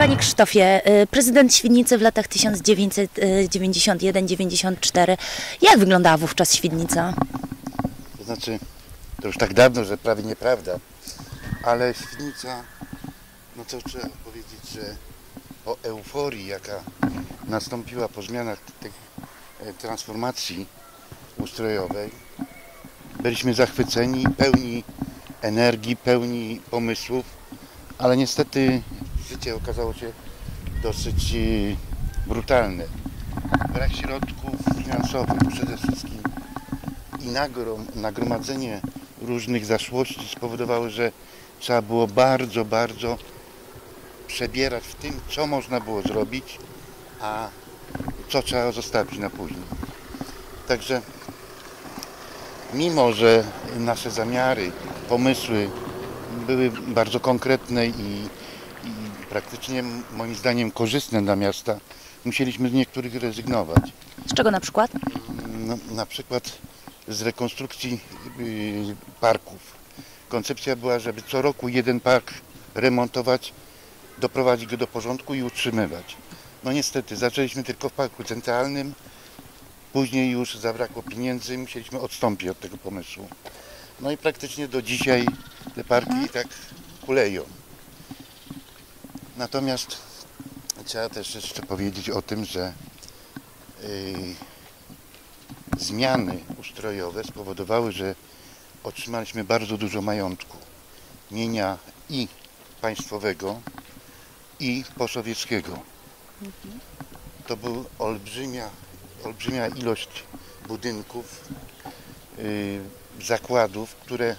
Panie Krzysztofie, y, prezydent Świdnicy w latach 1991-94. Jak wyglądała wówczas Świdnica? To znaczy, to już tak dawno, że prawie nieprawda, ale Świdnica, no to trzeba powiedzieć, że po euforii, jaka nastąpiła po zmianach e, transformacji ustrojowej, byliśmy zachwyceni, pełni energii, pełni pomysłów, ale niestety życie okazało się dosyć e, brutalne. Brak środków finansowych przede wszystkim i nagrom, nagromadzenie różnych zaszłości spowodowało, że trzeba było bardzo, bardzo przebierać w tym, co można było zrobić, a co trzeba zostawić na później. Także mimo, że nasze zamiary, pomysły były bardzo konkretne i praktycznie moim zdaniem korzystne dla miasta, musieliśmy z niektórych rezygnować. Z czego na przykład? No, na przykład z rekonstrukcji y, parków. Koncepcja była, żeby co roku jeden park remontować, doprowadzić go do porządku i utrzymywać. No niestety, zaczęliśmy tylko w parku centralnym, później już zabrakło pieniędzy, musieliśmy odstąpić od tego pomysłu. No i praktycznie do dzisiaj te parki i tak kuleją. Natomiast trzeba też jeszcze powiedzieć o tym, że y, zmiany ustrojowe spowodowały, że otrzymaliśmy bardzo dużo majątku. Mienia i państwowego, i posowieckiego. To była olbrzymia, olbrzymia ilość budynków, yy, zakładów, które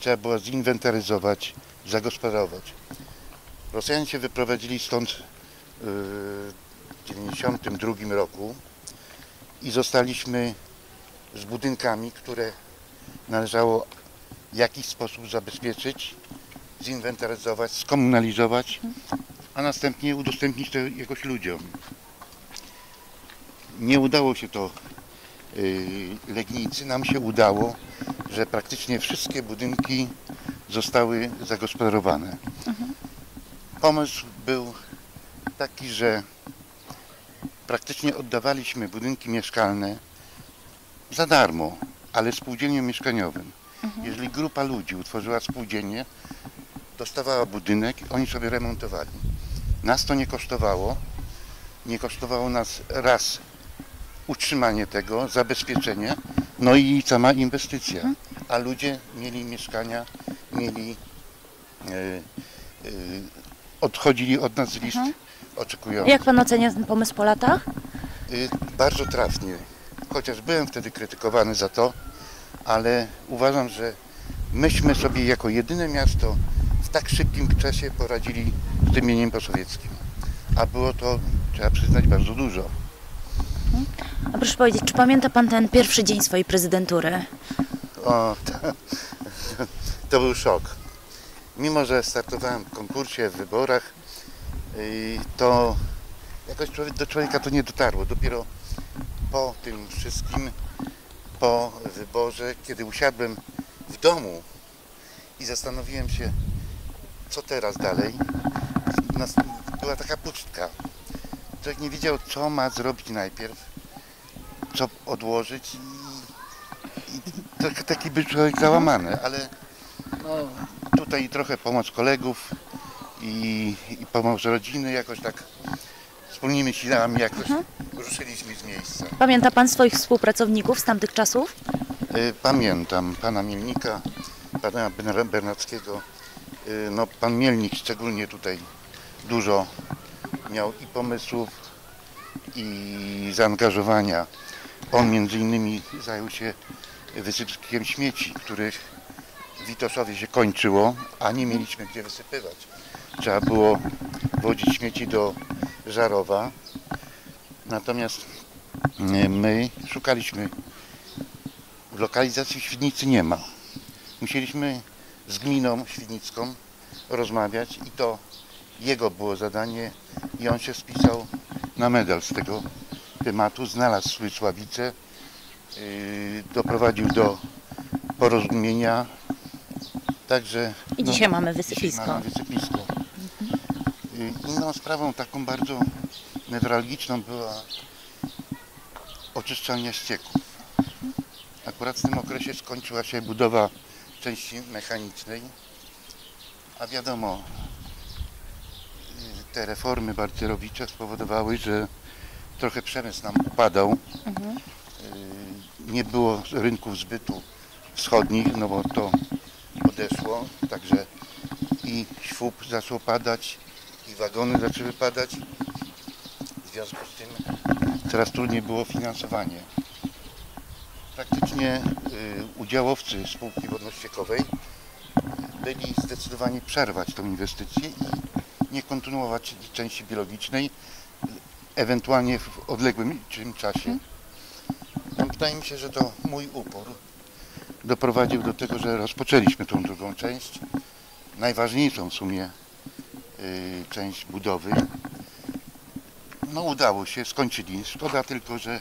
trzeba było zinwentaryzować, zagospodarować. Rosjanie się wyprowadzili stąd yy, w 1992 roku i zostaliśmy z budynkami, które należało w jakiś sposób zabezpieczyć, zinwentaryzować, skomunalizować, a następnie udostępnić to jakoś ludziom. Nie udało się to yy, Legnicy, nam się udało, że praktycznie wszystkie budynki zostały zagospodarowane. Pomysł był taki, że praktycznie oddawaliśmy budynki mieszkalne za darmo, ale spółdzielniom mieszkaniowym. Jeżeli grupa ludzi utworzyła spółdzielnię, dostawała budynek, oni sobie remontowali. Nas to nie kosztowało. Nie kosztowało nas raz utrzymanie tego, zabezpieczenie, no i sama inwestycja. A ludzie mieli mieszkania, mieli, e, e, odchodzili od nas z list oczekujących. Jak pan ocenia ten pomysł po latach? Y, Bardzo trafnie. Chociaż byłem wtedy krytykowany za to, ale uważam, że myśmy sobie jako jedyne miasto w tak szybkim czasie poradzili z tym mieniem posowieckim. A było to, trzeba przyznać, bardzo dużo. A proszę powiedzieć, czy pamięta pan ten pierwszy dzień swojej prezydentury? O, to, to był szok. Mimo, że startowałem w konkursie, w wyborach, y, to jakoś do człowieka to nie dotarło. Dopiero po tym wszystkim, po wyborze, kiedy usiadłem w domu i zastanowiłem się, co teraz dalej, była taka pustka. Człowiek nie wiedział, co ma zrobić najpierw, co odłożyć i, i tak, taki był człowiek załamany, ale no, tutaj trochę pomoc kolegów i, i pomoc rodziny, jakoś tak wspólnymi siłami jakoś ruszyliśmy z miejsca. Pamięta pan swoich współpracowników z tamtych czasów? Y, Pamiętam pana Mielnika, pana Ber- Bernackiego. Y, No, pan Mielnik szczególnie tutaj dużo miał i pomysłów, i zaangażowania. On między innymi zajął się wysypiskiem śmieci, których w Witoszowie się kończyło, a nie mieliśmy gdzie wysypywać. Trzeba było wozić śmieci do Żarowa. Natomiast y, my szukaliśmy lokalizacji w Świdnicy nie ma. Musieliśmy z gminą świdnicką rozmawiać i to jego było zadanie i on się spisał na medal z tego tematu, znalazł swój Sławicę, yy, doprowadził do porozumienia, także... I no, dzisiaj mamy dzisiaj wysypisko. mamy wysypisko. Y, Inną sprawą taką bardzo newralgiczną była oczyszczalnia ścieków. Akurat w tym okresie skończyła się budowa części mechanicznej, a wiadomo, y, te reformy Barcerowicza spowodowały, że trochę przemysł nam upadał. Y, Nie było rynków zbytu wschodnich, no bo to odeszło, także i świp zaczął padać, i wagony zaczęły padać. W związku z tym coraz trudniej było finansowanie. Praktycznie y, udziałowcy spółki wodno-ściekowej byli zdecydowani przerwać tą inwestycję i nie kontynuować części biologicznej, ewentualnie w odległym czym czasie. No, wydaje mi się, że to mój upór doprowadził do tego, że rozpoczęliśmy tą drugą część, najważniejszą w sumie y, część budowy. No udało się, skończyli. Szkoda tylko, że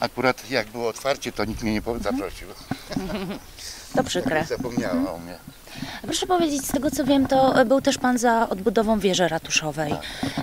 akurat jak było otwarcie, to nikt mnie nie po- zaprosił. To przykre. Zapomniała o mnie. Proszę powiedzieć, z tego co wiem, to e, był też Pan za odbudową wieży ratuszowej.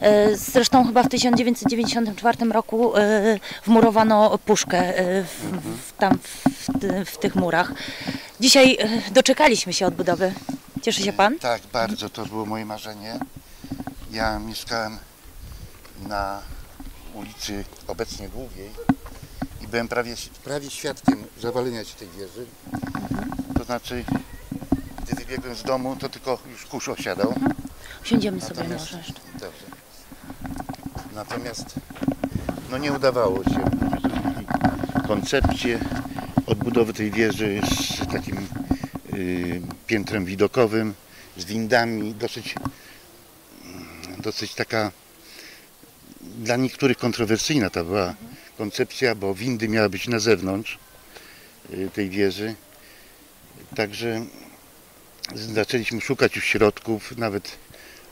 E, Zresztą chyba w 1994 roku e, wmurowano puszkę w, w, tam w, w tych murach. Dzisiaj doczekaliśmy się odbudowy. Cieszy się Pan? Tak, bardzo. To było moje marzenie. Ja mieszkałem na ulicy obecnie Długiej byłem prawie, prawie świadkiem zawalenia się tej wieży. To znaczy, gdy wybiegłem z domu, to tylko już kurz osiadał. Usiądziemy sobie Natomiast, może jeszcze. dobrze. Natomiast no nie udawało się. Koncepcję odbudowy tej wieży z takim y, piętrem widokowym, z windami, dosyć, mm, dosyć taka dla niektórych kontrowersyjna ta była koncepcja, bo windy miały być na zewnątrz y, tej wieży. Także zaczęliśmy szukać już środków, nawet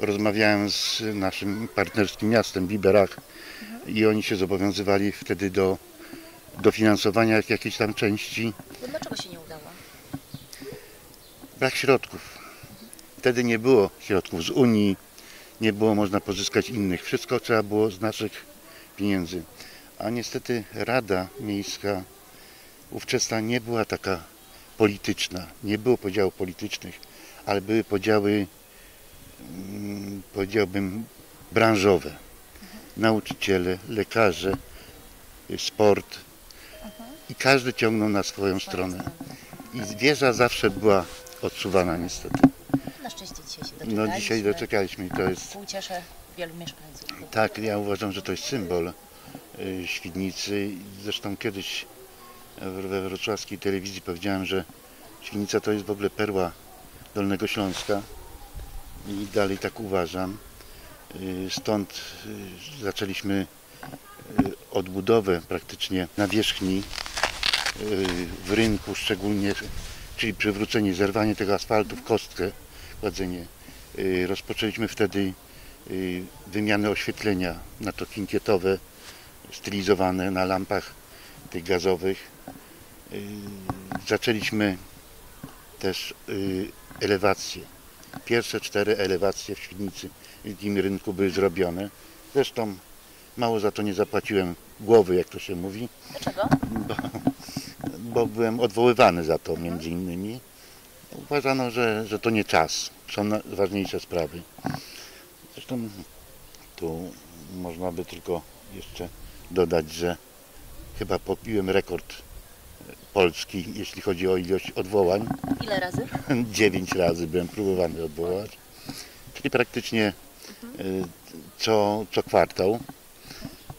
rozmawiałem z naszym partnerskim miastem Biberach i oni się zobowiązywali wtedy do dofinansowania jak- jakiejś tam części. Dlaczego się nie udało? Brak środków. Wtedy nie było środków z Unii, nie było można pozyskać innych. Wszystko trzeba było z naszych pieniędzy. A niestety Rada Miejska ówczesna nie była taka polityczna. Nie było podziałów politycznych, ale były podziały, mm, powiedziałbym, branżowe. Nauczyciele, lekarze, sport. I każdy ciągnął na swoją stronę. I wieża zawsze była odsuwana niestety. Na szczęście dzisiaj się doczekaliśmy. No dzisiaj doczekaliśmy i to jest, Ku uciesze wielu mieszkańców. tak, ja uważam, że to jest symbol Świdnicy. Zresztą kiedyś we wrocławskiej telewizji powiedziałem, że Świdnica to jest w ogóle perła Dolnego Śląska i dalej tak uważam. Y, Stąd y, zaczęliśmy y, odbudowę praktycznie nawierzchni y, w rynku szczególnie, czyli przywrócenie, zerwanie tego asfaltu w kostkę, kładzenie. Y, Rozpoczęliśmy wtedy y, wymianę oświetlenia na to kinkietowe, stylizowane na lampach tych gazowych. Y, Zaczęliśmy też y, elewacje. Pierwsze cztery elewacje w Świdnicy w Wielkim Rynku były zrobione. Zresztą mało za to nie zapłaciłem głowy, jak to się mówi Dlaczego? bo, bo byłem odwoływany za to między innymi. Uważano, że, że to nie czas, są ważniejsze sprawy. Zresztą tu można by tylko jeszcze dodać, że chyba pobiłem rekord Polski, jeśli chodzi o ilość odwołań. Ile razy? Dziewięć razy byłem próbowany odwołać, czyli praktycznie y, co, co kwartał.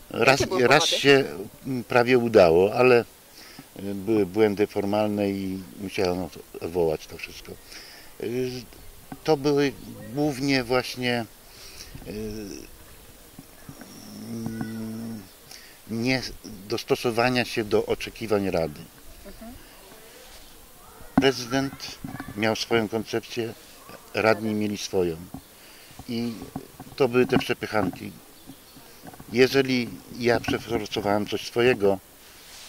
Raz, raz się mm, prawie udało, ale y, były błędy formalne i musiano to- odwołać to wszystko. Y, To były głównie właśnie nie dostosowania się do oczekiwań Rady. Prezydent miał swoją koncepcję, radni mieli swoją. I to były te przepychanki. Jeżeli ja przeforsowałem coś swojego,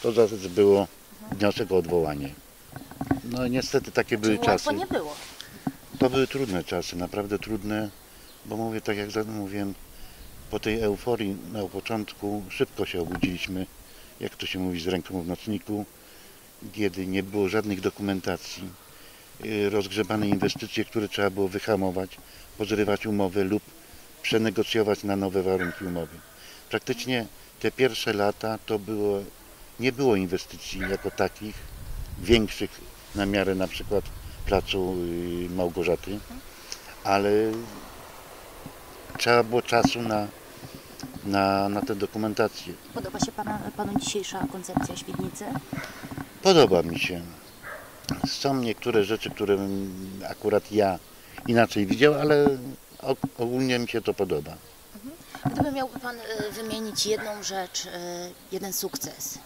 to zaraz było wniosek o odwołanie. No niestety takie były Czyli czasy. nie było. To były trudne czasy, naprawdę trudne. bo mówię tak jak mówiłem, po tej euforii na początku szybko się obudziliśmy, jak to się mówi, z ręką w nocniku, kiedy nie było żadnych dokumentacji, y, rozgrzebane inwestycje, które trzeba było wyhamować, pozrywać umowy lub przenegocjować na nowe warunki umowy. Praktycznie te pierwsze lata to było, nie było inwestycji jako takich, większych na miarę na przykład placu y, Małgorzaty, ale trzeba było czasu na, na, na tę dokumentację. Podoba się pana, panu dzisiejsza koncepcja Świdnicy? Podoba mi się. Są niektóre rzeczy, które akurat ja inaczej widział, ale ogólnie mi się to podoba. Gdyby miał pan y, wymienić jedną rzecz, y, jeden sukces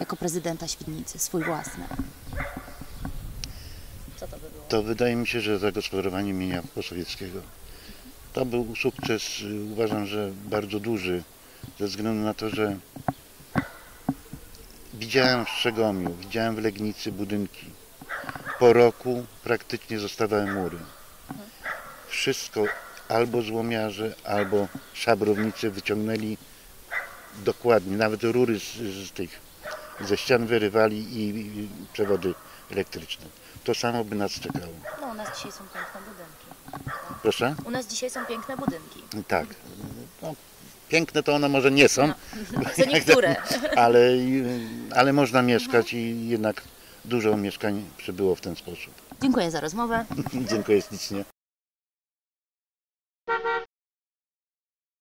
jako prezydenta Świdnicy, swój własny. Co to by było? To wydaje mi się, że zagospodarowanie mienia posowieckiego. To był sukces, y, uważam, że bardzo duży, ze względu na to, że widziałem w Strzegomiu, widziałem w Legnicy budynki. Po roku praktycznie zostawały mury. Wszystko albo złomiarze, albo szabrownicy wyciągnęli dokładnie, nawet rury z, z tych, ze ścian wyrywali i, i przewody elektryczne. To samo by nas czekało. No u nas dzisiaj są piękne budynki. Proszę? U nas dzisiaj są piękne budynki. Tak. No, piękne to one może nie są, Co niektóre. ale, ale można mieszkać i jednak dużo mieszkań przybyło w ten sposób. Dziękuję za rozmowę. Dziękuję ślicznie.